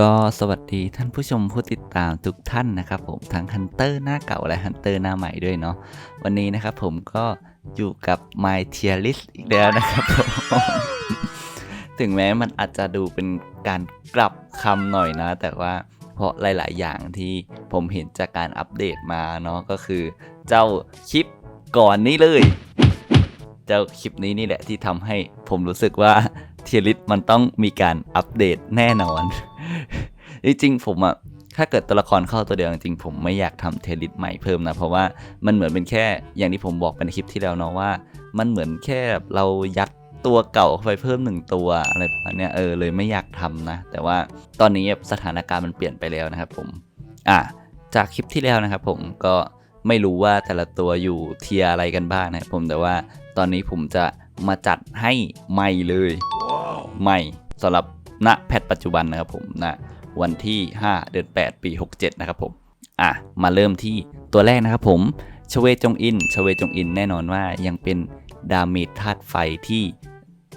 ก็สวัสดีท่านผู้ชมผู้ติดตามทุกท่านนะครับผมทั้งฮันเตอร์หน้าเก่าและฮันเตอร์หน้าใหม่ด้วยเนาะวันนี้นะครับผมก็อยู่กับ My Tier List อีกแล้วนะครับผมถึงแม้มันอาจจะดูเป็นการกลับคำหน่อยนะ แต่ว่าเพราะหลาย ๆ อย่างที่ผมเห็นจากการอัปเดตมาเนาะก็คือ เจ้าคลิปก่อนนี้เลย เจ้าคลิปนี้นี่แหละที่ทำให้ผมรู้สึกว่า เทียริสมันต้องมีการอัปเดตแน่นอน จริงๆผมอะถ้าเกิดตัวละครเข้าตัวเดียวจริงๆผมไม่อยากทำเทลิสใหม่เพิ่มนะ เพราะว่ามันเหมือนเป็นแค่อย่างที่ผมบอกไปในคลิปที่แล้วเนาะว่า มันเหมือนแค่เรายัดตัวเก่าเข้าไปเพิ่มหนึ่งตัวอะไรประมาณเนี้ยเออเลยไม่อยากทำนะ แต่ว่าตอนนี้สถานการณ์มันเปลี่ยนไปแล้วนะครับผมอะจากคลิปที่แล้วนะครับผมก็ไม่รู้ว่าแต่ละตัวอยู่เทียอะไรกันบ้างนะครับผมแต่ว่าตอนนี้ผมจะมาจัดให้ใหม่เลย ใหม่สำหรับณแพทปัจจุบันนะครับผมณวันที่ 5 เดือน 8 ปี 67 นะครับผม อะ มาเริ่มที่ตัวแรกนะครับผมชเวจงอินชเวจงอินแน่นอนว่ายังเป็นดาเมจธาตุไฟที่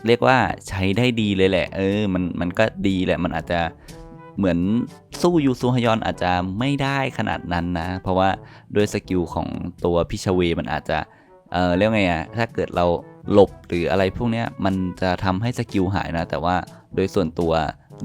เรียกว่าใช้ได้ดีเลยแหละ เออ มัน มันก็ดีแหละ มันอาจจะเหมือนสู้ยูซูฮยอนอาจจะไม่ได้ขนาดนั้นนะ เพราะว่าด้วยสกิลของตัวพิชเวมันอาจจะ เออเรียกไงอะถ้าเกิดเรา หลบหรืออะไรพวกนี้มันจะทำให้สกิลหายนะ แต่ว่าโดยส่วนตัว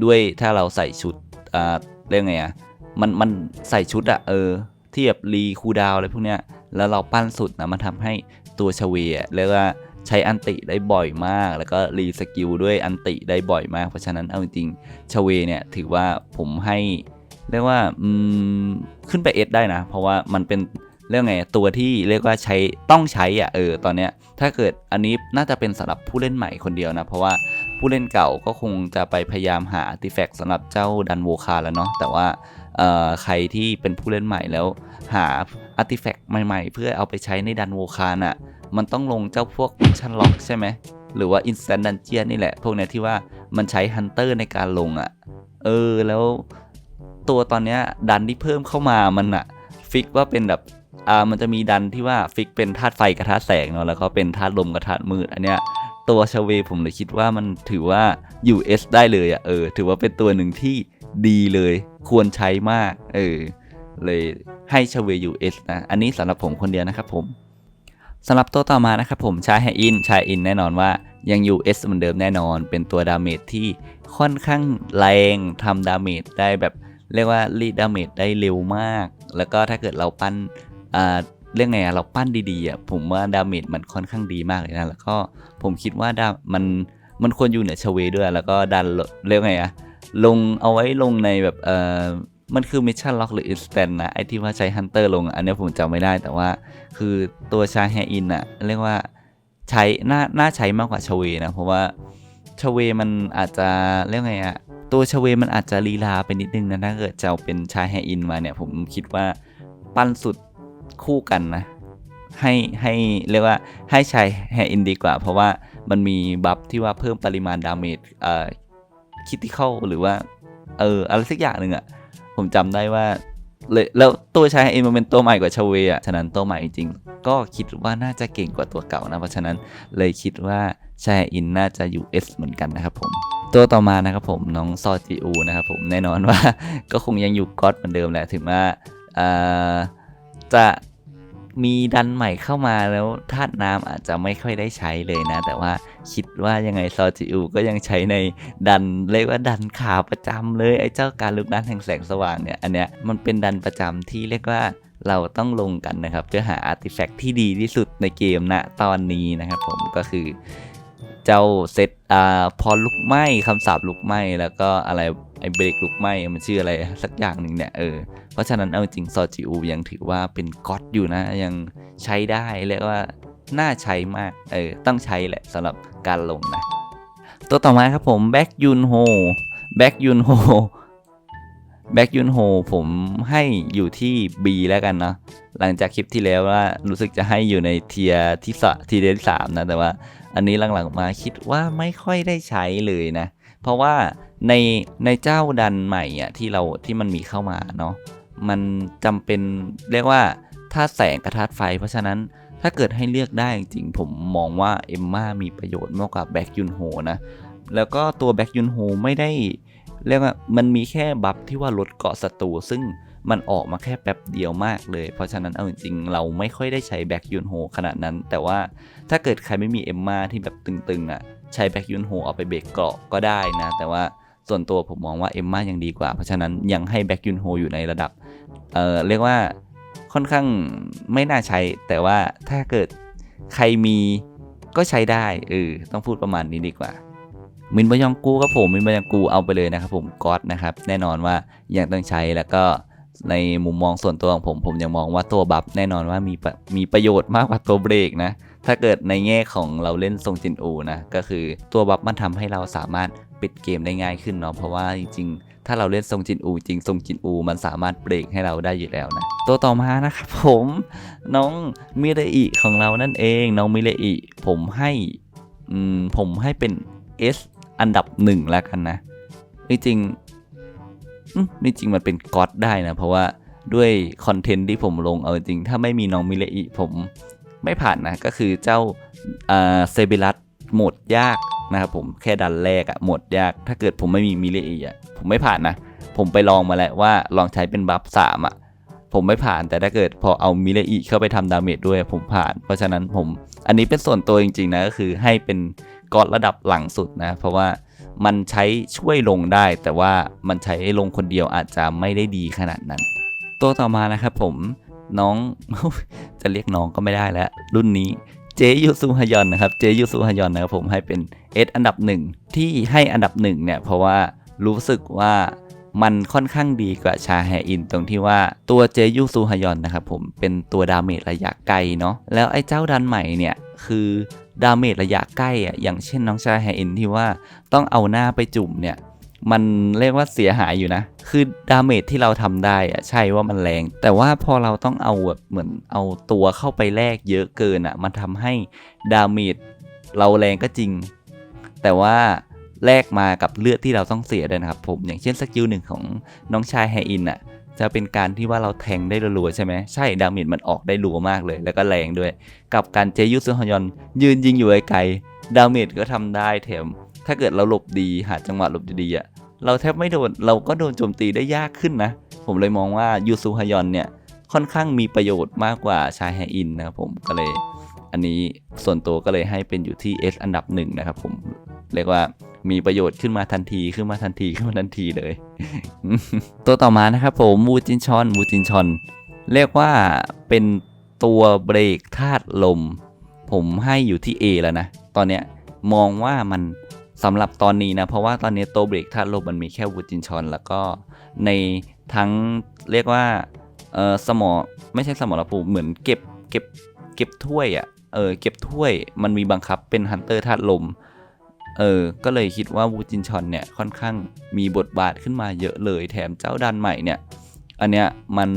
ด้วยถ้าเราใส่ชุดอ่าเรียกไงอะมันมันใส่ชุดอะเออที่แบบรีคูดาวอะไรพวกเนี้ยแล้วเราปั้นสุดนะมันทำให้ตัวชเวเรียกว่าใช้อันติได้บ่อยมาก แล้วก็รีสกิลด้วยอันติได้บ่อยมาก เพราะฉะนั้นเอาจริงๆชเวเนี่ยถือว่าผมให้เรียกว่าอืมขึ้นไปเอสได้นะ เพราะว่ามันเป็น เรียกไงตัวที่เรียกว่าใช้ต้องใช้อะเออตอนเนี้ยถ้าเกิดอันนี้น่าจะเป็นสำหรับผู้เล่นใหม่คนเดียวนะ เพราะว่าผู้เล่นเก่าก็คงจะไปพยายามหาอาร์ติแฟกต์สำหรับเจ้าดันโวคาแล้วเนาะแต่ว่าใครที่เป็นผู้เล่นใหม่แล้ว หาอาร์ติแฟกต์ใหม่ๆ เพื่อเอาไปใช้ในดันโวคาน่ะมันต้องลงเจ้าพวกชชั่นล็อกใช่ไหมหรือว่า Instant Dungeon นี่แหละ พวกเนี้ยที่ว่ามันใช้ฮันเตอร์ในการลงอะ เออ แล้วตัวตอนเนี้ยดันที่เพิ่มเข้ามามันอะ ฟิกว่าเป็นแบบ อ่ามันจะมีดันที่ว่าฟิกเป็นธาตุไฟกับธาตุแสงเนาะแล้วก็เป็นธาตุลมกับธาตุมืดอันเนี้ยตัวชเวผมเลยคิดว่ามันถือว่าอยู่ S ได้เลยอะ่ะเออ ถือว่าเป็นตัวหนึ่งที่ดีเลย ควรใช้มาก เออ เลยให้ชเวอยู่ S นะ อันนี้สำหรับผมคนเดียวนะครับผมสำหรับตัวต่อมานะครับผมชายแฮอินชายอินแน่นอนว่ายังอยู่ S เหมือนเดิมแน่นอน เป็นตัวดาเมจที่ค่อนข้างแรงทำดาเมจได้แบบเรียกว่ารีดดาเมจได้เร็วมาก แล้วก็ถ้าเกิดเราปั้น เรื่องไงอะเราปั้นดีๆอะผมว่าดาเมจมันค่อนข้างดีมากเลยนะ แล้วก็ผมคิดว่าดามันมันควรอยู่เหนือชเวด้วย แล้วก็ดันเรียกไงอะลงเอาไว้ลงในแบบเอ่อมันคือมิชชั่นล็อกหรืออินสแตนนะไอที่ว่าใช้ฮันเตอร์ลงอะอันนี้ผมจำไม่ได้แต่ว่า คือตัวชาแฮอินอะเรียกว่าใช้น่าน่าใช้มากกว่าชเวนะ เพราะว่าชเวมันอาจจะเรียกไงอะตัวชเวมันอาจจะลีลาไปนิดนึงนะถ้าเกิดจะเอาเป็นชาแฮอินมาเนี่ยผมคิดว่าปั้นสุด คู่กันนะ ให้ให้เรียกว่าให้ใช้แฮอินดีกว่า เพราะว่ามันมีบัฟที่ว่าเพิ่มปริมาณดาเมจเอ่อคิติคอลหรือว่า เอออะไรสักอย่างหนึ่งอะ่ะผมจำได้ว่าเลยแล้วตัวใชายเองมันเป็นตัวใหม่กว่าชเวอะฉะนั้นตัวใหม่จริงก็คิดว่าน่าจะเก่งกว่าตัวเก่านะ เพราะฉะนั้นเลยคิดว่าชายอินน่าจะอยู่ S เหมือนกันนะครับผม ตัวต่อมานะครับผมน้องซอจิอูนะครับผมแน่นอนว่า ก็คงยังอยู่ก๊อตเหมือนเดิมแหละถึงว่าอ่อ จะมีดันใหม่เข้ามาแล้วธาตุน้ำอาจจะไม่ค่อยได้ใช้เลยนะ แต่ว่าคิดว่ายังไงซอจิอูก็ยังใช้ในดันเรียกว่าดันขาประจำเลยไอ้เจ้าการลุกนั้นแห่งแสงสว่างเนี่ยอันเนี้ยมันเป็นดันประจำที่เรียกว่าเราต้องลงกันนะครับเพื่อหาอาร์ติแฟกต์ที่ดีที่สุดในเกมณตอนนี้นะครับผมก็คือ เจ้าเซตอ่าพอลุกไหมคำสาบลุกไหมแล้วก็อะไรไอเบรกลุกไหมมันชื่ออะไรสักอย่างหนึ่งเนี่ยเออเพราะฉะนั้นเอาจริงซอจิอูยังถือว่าเป็นก๊อตอยู่นะยังใช้ได้เรียกว่าน่าใช้มากเออต้องใช้แหละสำหรับการลงนะ ตัวต่อมาครับผมแบ็กยุนโฮแบ็กยุนโฮ แบ็กยุนโฮผมให้อยู่ที่ B แล้วกันเนาะหลังจากคลิปที่แล้วว่ารู้สึกจะให้อยู่ในเทียที่สทีเดนสามนะ แต่ว่าอันนี้หลังๆมาคิดว่าไม่ค่อยได้ใช้เลยนะ เพราะว่าในในเจ้าดันใหม่อะที่เราที่มันมีเข้ามาเนาะมันจำเป็นเรียกว่าธาแสงกับธาตุไฟ เพราะฉะนั้นถ้าเกิดให้เลือกได้จริงๆ ผมมองว่าเอมม่ามีประโยชน์มากกว่าแบ็กยุนโฮนะ แล้วก็ตัวแบ็กยุนโฮไม่ได้ เรียกว่ามันมีแค่บัฟที่ว่าลดเกาะศัตรูซึ่งมันออกมาแค่แป๊บเดียวมากเลย เพราะฉะนั้นเอาจริงๆ เราไม่ค่อยได้ใช้แบ็กยุนโฮขนาดนั้น แต่ว่าถ้าเกิดใครไม่มีเอมมาที่แบบตึงๆอะใช้แบ็กยุนโฮเอาไปเบรกเกาะก็ได้นะ แต่ว่าส่วนตัวผมมองว่าเอมมายังดีกว่า เพราะฉะนั้นยังให้แบ็กยุนโฮอยู่ในระดับ เอ่อเรียกว่าค่อนข้างไม่น่าใช้ แต่ว่าถ้าเกิดใครมีก็ใช้ได้เออต้องพูดประมาณนี้ดีกว่า มินบยองกูครับผมมินบยองกูเอาไปเลยนะครับผมก๊อตนะครับแน่นอนว่ายังต้องใช้แล้วก็ในมุมมองส่วนตัวของผมผมยังมองว่าตัวบัฟแน่นอนว่ามีมีประโยชน์มากกว่าตัวเบรกนะถ้าเกิดในแง่ของเราเล่นทรงจินอูนะก็คือตัวบัฟมันทำให้เราสามารถปิดเกมได้ง่ายขึ้นเนาะเพราะว่าจริงๆ ถ้าเราเล่นทรงจินอูจริงทรงจินอูมันสามารถเบรกให้เราได้อยู่แล้วนะตัวต่อมานะครับผมน้องมิเรอิของเรานั่นเอง น้องมิเรอิผมให้ผมให้เป็น S อันดับหนึ่งแล้วกันนะจริงๆอืมจริงมันเป็นก๊อตได้นะ เพราะว่าด้วยคอนเทนต์ที่ผมลงเอาจริง ถ้าไม่มีน้องมิเลอิผมไม่ผ่านนะ ก็คือเจ้าเซเบรัสโหมดยากนะครับผมแค่ดันแรกอะโหมดยาก ถ้าเกิดผมไม่มีมิเลอิอะผมไม่ผ่านนะ ผมไปลองมาแล้วว่าลองใช้เป็นบัฟสามอะผมไม่ผ่านแต่ถ้าเกิดพอเอามิเลอิเข้าไปทำดาเมจด้วยผมผ่าน เพราะฉะนั้นผมอันนี้เป็นส่วนตัวจริงๆนะก็คือให้เป็น ก๊อตระดับหลังสุดนะ เพราะว่ามันใช้ช่วยลงได้ แต่ว่ามันใช้ลงคนเดียวอาจจะไม่ได้ดีขนาดนั้น ตัวต่อมานะครับผมน้องจะเรียกน้องก็ไม่ได้แล้ว รุ่นนี้เจยูซูฮยอนนะครับเจยูซูฮยอนนะครับผมให้เป็นเอสอันดับหนึ่งที่ให้อันดับหนึ่งเนี่ยเพราะว่ารู้สึกว่ามันค่อนข้างดีกว่าชาแฮอินตรงที่ว่าตัวเจยูซูฮยอนนะครับผมเป็นตัวดาเมจระยะไกลเนาะแล้วไอ้เจ้าดันใหม่เนี่ยคือ ดาเมจระยะใกล้อะอย่างเช่นน้องชายแฮอินที่ว่าต้องเอาหน้าไปจุ่มเนี่ยมันเรียกว่าเสียหายอยู่นะ คือดาเมจที่เราทำได้อะใช่ว่ามันแรง แต่ว่าพอเราต้องเอาแบบเหมือนเอาตัวเข้าไปแลกเยอะเกินอะมันทำให้ดาเมจเราแรงก็จริง แต่ว่าแลกมากับเลือดที่เราต้องเสียด้วยนะครับผม อย่างเช่นสกิลหนึ่งของน้องชายแฮอินอะ จะเป็นการที่ว่าเราแทงได้รัวๆใช่ไหมใช่ดาเมจมันออกได้รัวมากเลย แล้วก็แรงด้วย กับการเจยุซึฮยอนยืนยิงอยู่ไกลดาเมจก็ทำได้แถม ถ้าเกิดเราหลบดีหาจังหวะหลบดีอะเราแทบไม่โดนเราก็โดนโจมตีได้ยากขึ้นนะ ผมเลยมองว่ายูซูฮยอนเนี่ยค่อนข้างมีประโยชน์มากกว่าชายแฮอินนะครับผมก็เลย อันนี้ส่วนตัวก็เลยให้เป็นอยู่ที่ S อันดับหนึ่งนะครับผมเรียกว่ามีประโยชน์ขึ้นมาทันทีขึ้นมาทันทีขึ้นมาทันทีเลย ตัวต่อมานะครับผมมูจินชอนมูจินชอนเรียกว่าเป็นตัวเบรกธาตุลม ผมให้อยู่ที่ A แล้วนะ ตอนเนี้ยมองว่ามันสำหรับตอนนี้นะ เพราะว่าตอนนี้ตัวเบรกธาตุลมมันมีแค่วูจินชอน แล้วก็ในทั้งเรียกว่าเออสมอไม่ใช่สมอระภูมิเหมือนเก็บเก็บเก็บถ้วยอะ่ะ เออเก็บถ้วยมันมีบังคับเป็นฮันเตอร์ธาตุลมเออก็เลยคิดว่าวูจินชอนเนี่ยค่อนข้างมีบทบาทขึ้นมาเยอะเลย แถมเจ้าดันใหม่เนี่ยอันเนี้ยมัน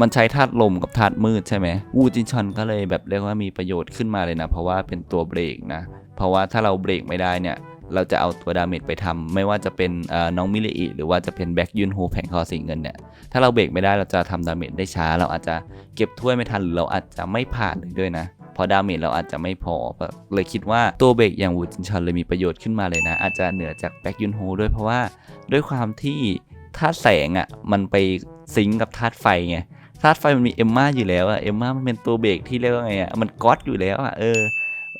มันใช้ธาตุลมกับธาตุมืดใช่ไหมวูจินชอนก็เลยแบบเรียกว่ามีประโยชน์ขึ้นมาเลยนะ เพราะว่าเป็นตัวเบรกนะ เพราะว่าถ้าเราเบรกไม่ได้เนี่ย เราจะเอาตัวดาเมจไปทำไม่ว่าจะเป็นน้องมิเลอิหรือว่าจะเป็นแบ็กยุนโฮแผงคอสีเงินเนี่ย ถ้าเราเบรกไม่ได้เราจะทำดาเมจได้ช้า เราอาจจะเก็บถ้วยไม่ทันหรือเราอาจจะไม่ผ่านเลยด้วยนะ เพราะดาเมจเราอาจจะไม่พอเลยคิดว่าตัวเบรกอย่างวูจินชอนเลยมีประโยชน์ขึ้นมาเลยนะ อาจจะเหนือจากแบ็กยุนโฮด้วยเพราะว่าด้วยความที่ธาตุแสงอะมันไปซิงกับธาตุไฟไงธาตุไฟมันมีเอมมาอยู่แล้วอะเอมมามันเป็นตัวเบรกที่เรียกว่าไงอะมันก๊อตอยู่แล้วอะเออ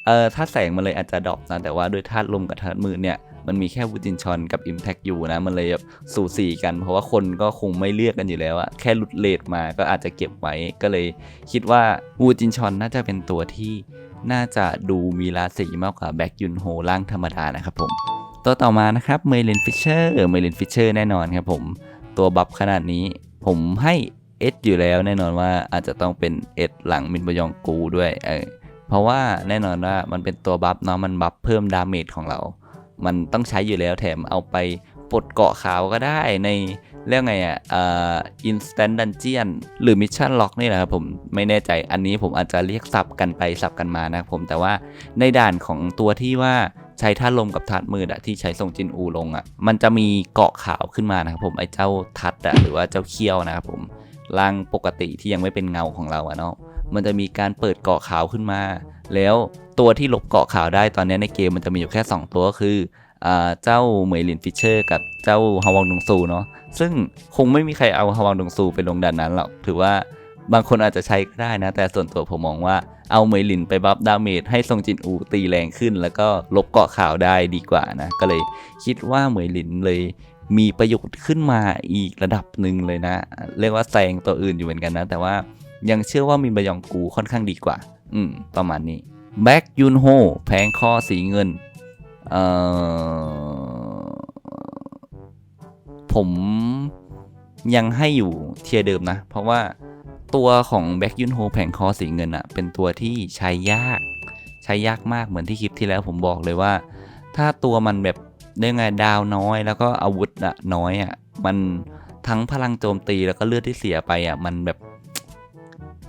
เออธาตุแสงมันเลยอาจจะดรอปนะแต่ว่าด้วยธาตุลมกับธาตุมืดเนี่ย มันมีแค่วูจินชอนกับ Impact อยู่นะ มันเลยแบบสูสีกัน เพราะว่าคนก็คงไม่เลือกกันอยู่แล้วอะแค่หลุดเลทมาก็อาจจะเก็บไว้ก็เลยคิดว่าวูจินชอนน่าจะเป็นตัวที่น่าจะดูมีราศีมากกว่าแบ็กยุนโฮล่างธรรมดานะครับผม ตัวต่อมานะครับเมลินฟิชเชอร์เมลินฟิชเชอร์แน่นอนครับผมตัวบัฟขนาดนี้ ผมให้เอสอยู่แล้วแน่นอนว่าอาจจะต้องเป็นเอสหลังมินบยองกูด้วยเออเพราะว่าแน่นอนว่ามันเป็นตัวบัฟเนาะมันบัฟเพิ่มดาเมจของเรา มันต้องใช้อยู่แล้วแถมเอาไปปลดเกาะขาวก็ได้ในเรื่องไงอะเอ่อ instant dungeon หรือ mission lock นี่แหละครับผมไม่แน่ใจอันนี้ผมอาจจะเรียกสับกันไปสับกันมานะครับผมแต่ว่าในด่านของตัวที่ว่าใช้ธาตุลมกับธาตุมืดอะที่ใช้ทรงจินอูลงอะมันจะมีเกาะขาวขึ้นมานะครับผมไอ้เจ้าทัดอะหรือว่าเจ้าเขี้ยวนะครับผมร่างปกติที่ยังไม่เป็นเงาของเราอะเนาะมันจะมีการเปิดเกาะขาวขึ้นมา แล้วตัวที่ลบเกาะขาวได้ตอนนี้ในเกมมันจะมีอยู่แค่ 2 ตัวก็คืออเจ้าเหมยหลินฟิชเชอร์ กับเจ้าฮาวองดงซูเนาะซึ่งคงไม่มีใครเอาฮาวองดงซูไปลงดันนั้นหรอกถือว่าบางคนอาจจะใช้ก็ได้นะ แต่ส่วนตัวผมมองว่าเอาเหมยหลินไปบัฟดาเมจให้ทรงจินอูตีแรงขึ้น แล้วก็ลบเกาะข่าวได้ดีกว่านะ ก็เลยคิดว่าเหมยหลินเลยมีประโยชน์ขึ้นมาอีกระดับหนึ่งเลยนะ เรียกว่าแซงตัวอื่นอยู่เหมือนกันนะ แต่ว่ายังเชื่อว่ามินบยองกูค่อนข้างดีกว่า อืม ประมาณนี้แบ็กยุนโฮแผงคอสีเงิน เอ่อ ผมยังให้อยู่เทียเดิมนะ เพราะว่าตัวของแบ็กยุนโฮแผงคอสีเงินอะเป็นตัวที่ใช้ยาก ใช้ยากมากเหมือนที่คลิปที่แล้วผมบอกเลยว่า ถ้าตัวมันแบบได้ไงดาวน้อยแล้วก็อาวุธอะน้อยอะมันทั้งพลังโจมตีแล้วก็เลือดที่เสียไปอะมันแบบ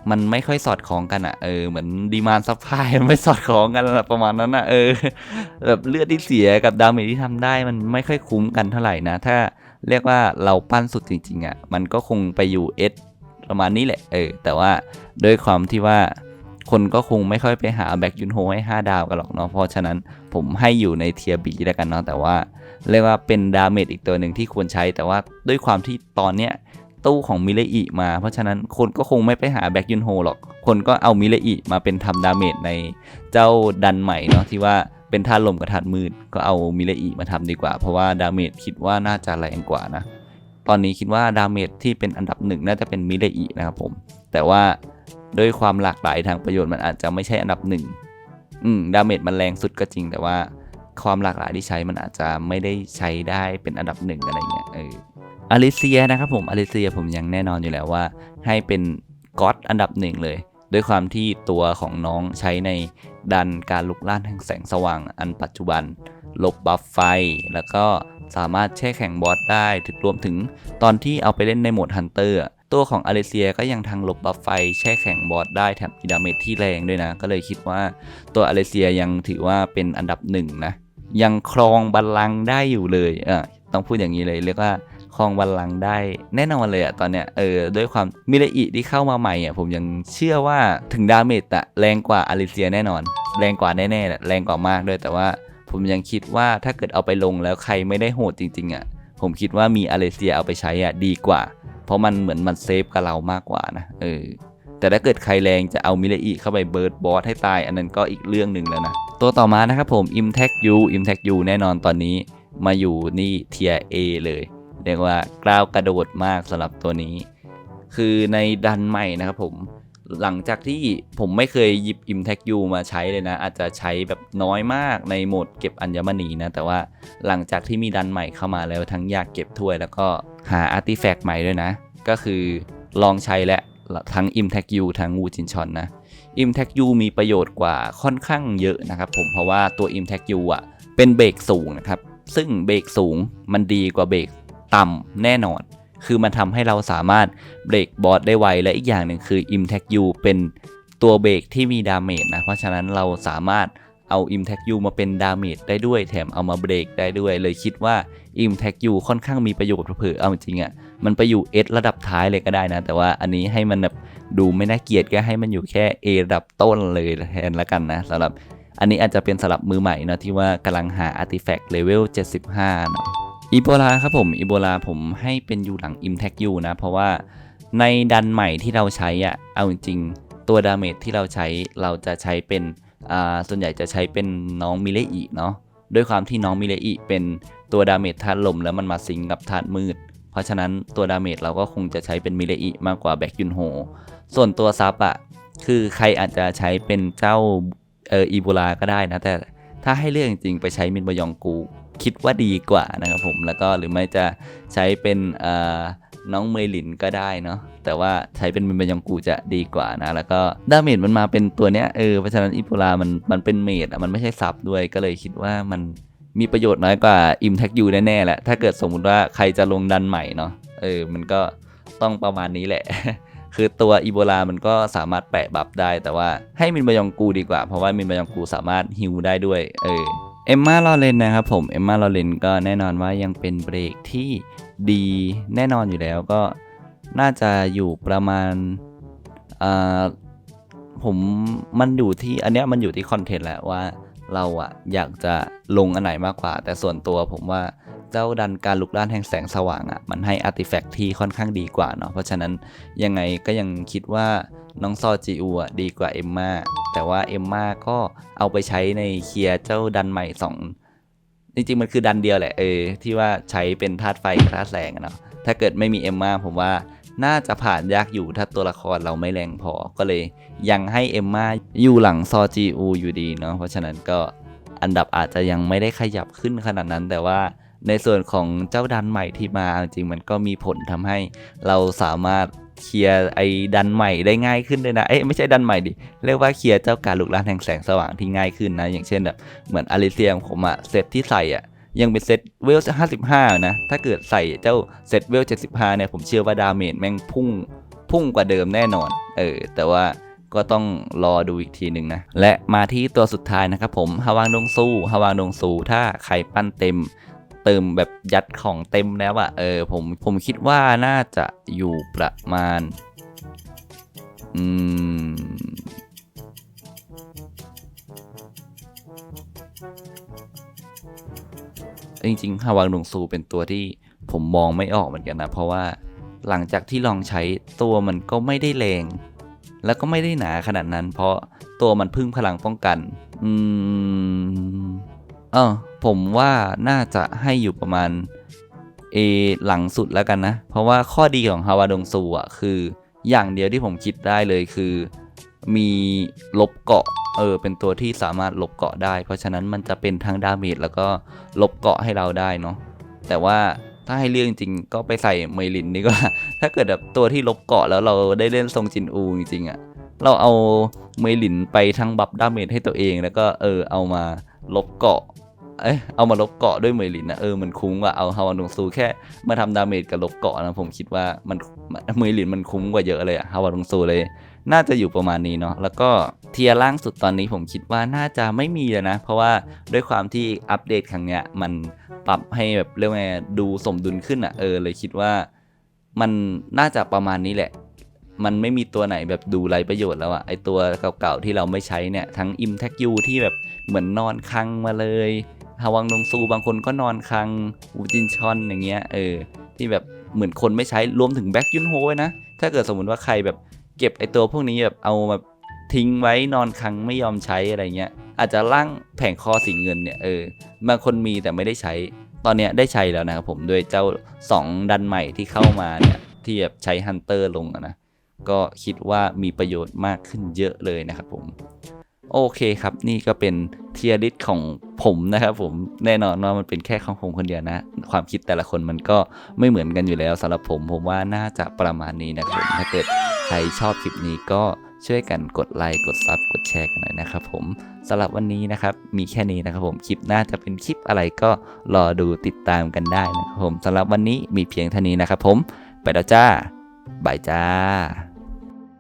มันไม่ค่อยสอดคล้องกันอะเออเหมือนดีมานซัพพลายไม่สอดคล้องกันอะประมาณนั้นอะเออแบบเลือดที่เสียกับดาเมจที่ทำได้มันไม่ค่อยคุ้มกันเท่าไหร่นะ ถ้าเรียกว่าเราปั้นสุดจริงๆอะ่ะมันก็คงไปอยู่เอสประมาณนี้แหละเออแต่ว่าด้วยความที่ว่าคนก็คงไม่ค่อยไปหาแบ็กยุนโฮให้ 5 ดาวกันหรอกเนาะเพราะฉะนั้นผมให้อยู่ในเทียบีแล้วกันเนาะแต่ว่าเรียกว่าเป็นดาเมจอีกตัวหนึ่งที่ควรใช้แต่ว่าด้วยความที่ตอนเนี้ย ตู้ของมิเลอิมา เพราะฉะนั้นคนก็คงไม่ไปหาแบ็กยุนโฮหรอก คนก็เอามิเลอิมาเป็นทำดาเมจในเจ้าดันใหม่เนาะที่ว่าเป็นธาตุลมกับธาตุมืด ก็เอามิเลอิมาทำดีกว่า เพราะว่าดาเมจคิดว่าน่าจะแรงกว่านะ ตอนนี้คิดว่าดาเมจที่เป็นอันดับหนึ่งน่าจะเป็นมิเลอินะครับผม แต่ว่าด้วยความหลากหลายทางประโยชน์มันอาจจะไม่ใช่อันดับหนึ่งอืมดาเมจมันแรงสุดก็จริงแต่ว่าความหลากหลายที่ใช้มันอาจจะไม่ได้ใช้ได้เป็นอันดับหนึ่งอะไรเงี้ยเออ อลิเซียนะครับผมอลิเซียผมยังแน่นอนอยู่แล้วว่า ให้เป็นก็อดอันดับหนึ่งเลย ด้วยความที่ตัวของน้องใช้ในดันการลุกล่านแห่งแสงสว่างอันปัจจุบันลบบัฟไฟ แล้วก็สามารถแช่แข็งบอสได้ถึงรวมถึงตอนที่เอาไปเล่นในโหมดฮันเตอร์ตัวของอเลเซียก็ยังทางลบบัฟไฟแช่แข็งบอสได้แถมมีดาเมจที่แรงด้วยนะ ก็เลยคิดว่าตัวอเลเซียยังถือว่าเป็นอันดับหนึ่งนะ ยังครองบัลลังก์ได้อยู่เลยเออต้องพูดอย่างนี้เลยเรียกว่า ครองบัลลังก์ได้แน่นอนเลยอะตอนเนี้ยเออด้วยความมิเลอิที่เข้ามาใหม่อะผมยังเชื่อว่าถึงดาเมจอะแรงกว่าอลิเซียแน่นอน แรงกว่าแน่ๆแหละแรงกว่ามากด้วยแต่ว่าผมยังคิดว่าถ้าเกิดเอาไปลงแล้วใครไม่ได้โหดจริงๆอะผมคิดว่ามีอเลเซียเอาไปใช้อะดีกว่า เพราะมันเหมือนมันเซฟกับเรามากกว่านะเออแต่ถ้าเกิดใครแรงจะเอามิเลอิเข้าไปเบิร์ดบอสให้ตาย อันนั้นก็อีกเรื่องหนึ่งแล้วนะตัวต่อมานะครับผม Impact U Impact U แน่นอนตอนนี้มาอยู่นี่เทีย A เลย เรียกว่ากล้าวกระโดดมากสำหรับตัวนี้ คือในดันใหม่นะครับผมหลังจากที่ผมไม่เคยหยิบ Impact U มาใช้เลยนะ อาจจะใช้แบบน้อยมากในโหมดเก็บอัญมณีนะ แต่ว่าหลังจากที่มีดันใหม่เข้ามาแล้วทั้งอยากเก็บถ้วย แล้วก็หาอาร์ติแฟกต์ใหม่ด้วยนะ ก็คือลองใช้และทั้ง Impact U ทั้งวูจินชอนนะ Impact U มีประโยชน์กว่าค่อนข้างเยอะนะครับผมเพราะว่าตัว Impact U อะเป็นเบรกสูงนะครับ ซึ่งเบรกสูงมันดีกว่าเบรก ต่ำแน่นอน คือมันทำให้เราสามารถเบรกบอสได้ไว และอีกอย่างหนึ่งคือ Impact U เป็นตัวเบรกที่มีดาเมจนะ เพราะฉะนั้นเราสามารถเอา Impact U มาเป็นดาเมจได้ด้วย แถมเอามาเบรกได้ด้วย เลยคิดว่า Impact U ค่อนข้างมีประโยชน์เผื่อเอาจริงอะ่ะ มันไปอยู่ S ระดับท้ายเลยก็ได้นะ แต่ว่าอันนี้ให้มันแบบดูไม่น่าเกลียดก็ให้มันอยู่แค่ A ระดับต้นเลยแทนละกันนะสำหรับอันนี้อาจจะเป็นสำหรับมือใหม่เนาะที่ว่ากำลังหาอาร์ติแฟกต์เลเวล 75เนาะ อีโบลาครับผมอีโบลาผมให้เป็นอยู่หลัง Impact อยู่นะ เพราะว่าในดันใหม่ที่เราใช้อะเอาจริงตัวดาเมจที่เราใช้เราจะใช้เป็นอ่าส่วนใหญ่จะใช้เป็นน้องมิเลอิเนาะด้วยความที่น้องมิเลอิเป็นตัวดาเมจธาตุลมแล้วมันมาสิงกับธาตุมืด เพราะฉะนั้นตัวดาเมจเราก็คงจะใช้เป็นมิเลอิมากกว่าแบ็กยุนโฮส่วนตัวซับอะคือใครอาจจะใช้เป็นเจ้าเอออีโบลาก็ได้นะแต่ถ้าให้เลือกจริงๆไปใช้มินบยองกู คิดว่าดีกว่านะครับผมแล้วก็หรือไม่จะใช้เป็นน้องเมลินก็ได้เนาะแต่ว่าใช้เป็นมินบยองกูจะดีกว่านะ แล้วก็ดาเมจมันมาเป็นตัวเนี้ยเออเพราะฉะนั้นอีโบลามันมันเป็นเมดอะมันไม่ใช่ซับด้วยก็เลยคิดว่ามันมีประโยชน์น้อยกว่าอิมแท็กยูแน่ๆแหละถ้าเกิดสมมุติว่าใครจะลงดันใหม่เนาะเออมันก็ต้องประมาณนี้แหละ คือตัวอีโบลามันก็สามารถแปะบัฟได้ แต่ว่าให้มินบยองกูดีกว่า เพราะว่ามินบยองกูสามารถฮิวได้ด้วย เออ เอมมาลอเรนนะครับผมเอมมาลอเรนก็แน่นอนว่ายังเป็นเบรกที่ดีแน่นอนอยู่แล้วก็น่าจะอยู่ประมาณอ่าผมมันอยู่ที่อันเนี้ยมันอยู่ที่คอนเทนต์แหละว่าเราอะอยากจะลงอันไหนมากกว่า แต่ส่วนตัวผมว่า เจ้าดันการลุกล้านแห่งแสงสว่างอะมันให้อาร์ติแฟกต์ที่ค่อนข้างดีกว่าเนาะเพราะฉะนั้นยังไงก็ยังคิดว่าน้องซอจีอูอะดีกว่าเอมมาแต่ว่าเอมมาก็เอาไปใช้ในเคลียร์เจ้าดันใหม่สองจริงๆมันคือดันเดียวแหละเออที่ว่าใช้เป็นธาตุไฟกับธาตุแสงเนาะถ้าเกิดไม่มีเอมมาผมว่าน่าจะผ่านยากอยู่ถ้าตัวละครเราไม่แรงพอก็เลย ยังให้เอมมาอยู่หลังซอจีอูอยู่ดีเนาะเพราะฉะนั้นก็อันดับอาจจะยังไม่ได้ขยับขึ้นขนาดนั้น แต่ว่า ในส่วนของเจ้าดันใหม่ที่มาจริงมันก็มีผลทำให้เราสามารถเคลียร์ไอ้ดันใหม่ได้ง่ายขึ้นด้วยนะ เอ้ยไม่ใช่ดันใหม่ดิ เรียกว่าเคลียร์เจ้าการลุกลานแห่งแสงสว่างที่ง่ายขึ้นนะ อย่างเช่นแบบเหมือนอลิเซียของผมอะเซตที่ใส่อะยังเป็นเซตเวล55นะ ถ้าเกิดใส่เจ้าเซตเวล75เนี่ยผมเชื่อว่าดาเมจแม่งพุ่งพุ่งกว่าเดิมแน่นอน เออ แต่ว่าก็ต้องรอดูอีกทีหนึ่งนะ และมาที่ตัวสุดท้ายนะครับผมฮาวางดงซูฮาวางดงซูถ้าใครปั้นเต็ม เติมแบบยัดของเต็มแล้วอะเออผมผมคิดว่าน่าจะอยู่ประมาณ อืมจริงๆฮาวางดงซูเป็นตัวที่ผมมองไม่ออกเหมือนกันนะ เพราะว่าหลังจากที่ลองใช้ตัวมันก็ไม่ได้แรง แล้วก็ไม่ได้หนาขนาดนั้น เพราะตัวมันพึ่งพลังป้องกัน อืม เออผมว่าน่าจะให้อยู่ประมาณ A หลังสุดแล้วกันนะ เพราะว่าข้อดีของฮาวาดงซูอะคืออย่างเดียวที่ผมคิดได้เลยคือ มีลบเกาะเออเป็นตัวที่สามารถลบเกาะได้ เพราะฉะนั้นมันจะเป็นทั้งดาเมจแล้วก็ลบเกาะให้เราได้เนาะแต่ว่าถ้าให้เลือกจริงๆก็ไปใส่เมลินดีกว่าถ้าเกิดแบบตัวที่ลบเกาะแล้วเราได้เล่นทรงจินอูจริงๆอะ่ะเราเอาเมลินไปทั้งบัฟดาเมจให้ตัวเองแล้วก็เออเอามาลบเกาะ เอ้ยเอามาลบเกาะด้วยเมลินนะเออมันคุ้มกว่าเอาฮาวานดงซูแค่มาทำดาเมจกับลบเกาะนะผมคิดว่ามันเมลินมันคุ้มกว่าเยอะเลยอะฮาวานดงซูเลย น่าจะอยู่ประมาณนี้เนาะแล้วก็เทียร์ล่างสุดตอนนี้ผมคิดว่าน่าจะไม่มีแล้วนะ เพราะว่าด้วยความที่อัปเดตครั้งเนี้ยมันปรับให้แบบเรียกว่าดูสมดุลขึ้นอะ่ะเออเลยคิดว่า มันน่าจะประมาณนี้แหละมันไม่มีตัวไหนแบบดูไรประโยชน์แล้วอะไอตัวเก่าๆที่เราไม่ใช้เนี่ย ทั้ง i m t a c u ที่แบบเหมือนนอนคังมาเลย ฮาวังดงซูบางคนก็นอนคังอูจินชอนอย่างเงี้ยเออที่แบบเหมือนคนไม่ใช้รวมถึงแบ็กยุนโฮ้นะ ถ้าเกิดสมมติว่าใครแบบเก็บไอตัวพวกนี้แบบเอามาทิ้งไว้นอนคังไม่ยอมใช้อะไรเงี้ยอาจจะล่างแผงคอสีเงินเนี่ยเออบางคนมีแต่ไม่ได้ใช้ ตอนเนี้ยได้ใช้แล้วนะครับผมด้วยเจ้า 2 ดันใหม่ที่เข้ามาเนี่ยที่แบบใช้ฮันเตอร์ลงนะก็คิดว่ามีประโยชน์มากขึ้นเยอะเลยนะครับผม โอเคครับ นี่ก็เป็นเทียริสของผมนะครับผมแน่นอนว่ามันเป็นแค่ของผมคนเดียวนะ ความคิดแต่ละคนมันก็ไม่เหมือนกันอยู่แล้วสำหรับผมผมว่าน่าจะประมาณนี้นะครับ ถ้าเกิดใครชอบคลิปนี้ก็ช่วยกันกดไลค์กดซับกดแชร์กันหน่อยนะครับผมสำหรับวันนี้นะครับมีแค่นี้นะครับผมคลิปหน้าจะเป็นคลิปอะไรก็รอดูติดตามกันได้นะครับผมสำหรับวันนี้มีเพียงเท่านี้นะครับผมไปแล้วจ้าบายจ้า